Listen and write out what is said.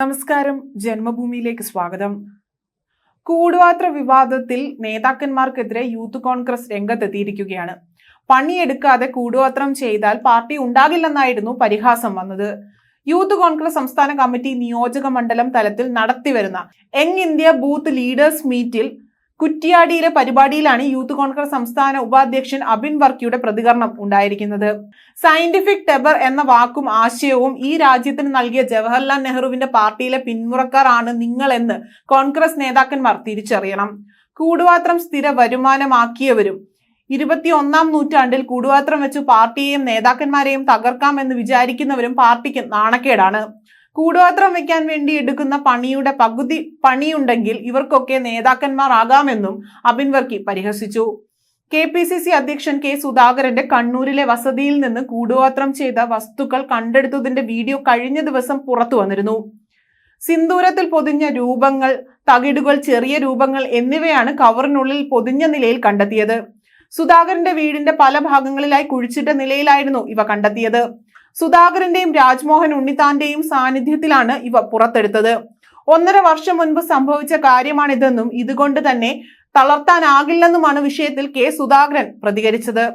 നമസ്കാരം. ജന്മഭൂമിയിലേക്ക് സ്വാഗതം. കൂടുവാത്ര വിവാദത്തിൽ നേതാക്കന്മാർക്കെതിരെ യൂത്ത് കോൺഗ്രസ് രംഗത്തെത്തിയിരിക്കുകയാണ്. പണിയെടുക്കാതെ കൂടുവാത്രം ചെയ്താൽ പാർട്ടി ഉണ്ടാകില്ലെന്നായിരുന്നു പരിഹാസം വന്നത്. യൂത്ത് കോൺഗ്രസ് സംസ്ഥാന കമ്മിറ്റി നിയോജക മണ്ഡലം തലത്തിൽ നടത്തിവരുന്ന യങ് ഇന്ത്യ ബൂത്ത് ലീഡേഴ്സ് മീറ്റിൽ കുറ്റിയാടിയിലെ പരിപാടിയിലാണ് യൂത്ത് കോൺഗ്രസ് സംസ്ഥാന ഉപാധ്യക്ഷൻ അബിൻ വർക്കിയുടെ പ്രതികരണം ഉണ്ടായിരിക്കുന്നത്. സയന്റിഫിക് ടെബർ എന്ന വാക്കും ആശയവും ഈ രാജ്യത്തിന് നൽകിയ ജവഹർലാൽ നെഹ്റുവിന്റെ പാർട്ടിയിലെ പിന്മുറക്കാർ ആണ് നിങ്ങളെന്ന് കോൺഗ്രസ് നേതാക്കന്മാർ തിരിച്ചറിയണം. കൂടുവാത്രം സ്ഥിര വരുമാനമാക്കിയവരും ഇരുപത്തിയൊന്നാം നൂറ്റാണ്ടിൽ കൂടുവാത്രം വെച്ച് പാർട്ടിയെയും നേതാക്കന്മാരെയും തകർക്കാം എന്ന് വിചാരിക്കുന്നവരും പാർട്ടിക്ക് നാണക്കേടാണ്. കൂടുപാത്രം വെക്കാൻ വേണ്ടി എടുക്കുന്ന പണിയുടെ പകുതി പണിയുണ്ടെങ്കിൽ ഇവർക്കൊക്കെ നേതാക്കന്മാരാകാമെന്നും അബിൻ വർക്കി പരിഹസിച്ചു. കെ പി സി സി അധ്യക്ഷൻ കെ സുധാകരന്റെ കണ്ണൂരിലെ വസതിയിൽ നിന്ന് കൂടുപാത്രം ചെയ്ത വസ്തുക്കൾ കണ്ടെടുത്തതിന്റെ വീഡിയോ കഴിഞ്ഞ ദിവസം പുറത്തു വന്നിരുന്നു. സിന്ദൂരത്തിൽ പൊതിഞ്ഞ രൂപങ്ങൾ തകിടുകൾ ചെറിയ രൂപങ്ങൾ എന്നിവയാണ് കവറിനുള്ളിൽ പൊതിഞ്ഞ നിലയിൽ കണ്ടെത്തിയത്. സുധാകരന്റെ വീടിന്റെ പല ഭാഗങ്ങളിലായി കുഴിച്ചിട്ട നിലയിലായിരുന്നു ഇവ കണ്ടെത്തിയത്. സുധാകരന്റെയും രാജ്മോഹൻ ഉണ്ണിത്താന്റെയും സാന്നിധ്യത്തിലാണ് ഇവ പുറത്തെടുത്തത്. ഒന്നര വർഷം മുൻപ് സംഭവിച്ച കാര്യമാണിതെന്നും ഇതുകൊണ്ട് തന്നെ തളർത്താനാകില്ലെന്നുമാണ് വിഷയത്തിൽ കെ സുധാകരൻ പ്രതികരിച്ചത്.